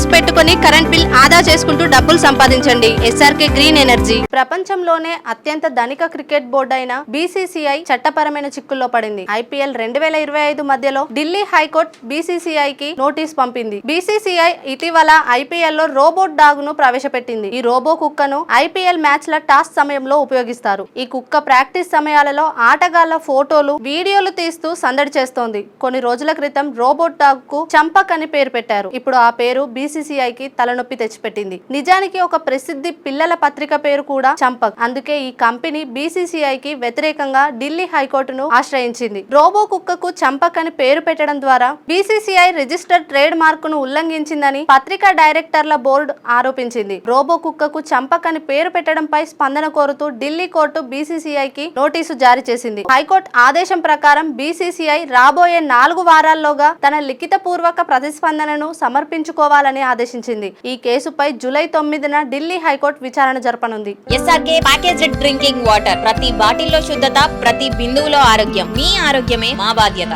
Animals పెట్టుకొని current bill ఆదా చేసుకుంటూ డబ్బులు సంపాదించండి. SRK green energy. ప్రపంచంలోనే అత్యంత ధనిక క్రికెట్ బోర్డు అయిన బీసీసీఐ చట్టపరమైన చిక్కుల్లో పడింది. ఐపీఎల్ రెండు వేల ఇరవై ఐదు మధ్యలో ఢిల్లీ హైకోర్టు బీసీసీఐ కి నోటీస్ పంపింది. బీసీసీఐ ఇటీవల ఐపీఎల్లో రోబోట్ డాగ్ను ప్రవేశపెట్టింది. ఈ రోబో కుక్కను ఐపీఎల్ ల టాస్ సమయంలో ఉపయోగిస్తారు. ఈ కుక్క ప్రాక్టీస్ సమయాలలో ఆటగాళ్ళ ఫోటోలు వీడియోలు తీస్తూ సందడి చేస్తోంది. కొన్ని రోజుల క్రితం రోబోట్ డాగ్కు చంపక్ అని పేరు పెట్టారు. ఇప్పుడు ఆ పేరు బీసీసీఐ బీసీసీఐకి తలనొప్పి తెచ్చిపెట్టింది. నిజానికి ఒక ప్రసిద్ధి పిల్లల పత్రిక పేరు కూడా చంపక్. అందుకే ఈ కంపెనీ బీసీసీఐ కి వ్యతిరేకంగా ఢిల్లీ హైకోర్టును ఆశ్రయించింది. రోబో కుక్కకు చంపక్ అని పేరు పెట్టడం ద్వారా బీసీసీఐ రిజిస్టర్డ్ ట్రేడ్ మార్క్ను ఉల్లంఘించిందని పత్రికా డైరెక్టర్ల బోర్డు ఆరోపించింది. రోబో కుక్కకు చంపక్ అని పేరు పెట్టడంపై స్పందన కోరుతూ ఢిల్లీ కోర్టు బీసీసీఐ కి నోటీసు జారీ చేసింది. హైకోర్టు ఆదేశం ప్రకారం బీసీసీఐ రాబోయే నాలుగు వారాల్లోగా తన లిఖిత పూర్వక ప్రతిస్పందనను సమర్పించుకోవాలని ఆదేశించింది. ఈ కేసుపై జూలై తొమ్మిదిన ఢిల్లీ హైకోర్టు విచారణ జరపనుంది. SRK packaged drinking water. ప్రతి బాటిల్లో శుద్ధత ప్రతి బిందువులో ఆరోగ్యం. మీ ఆరోగ్యమే మా బాధ్యత.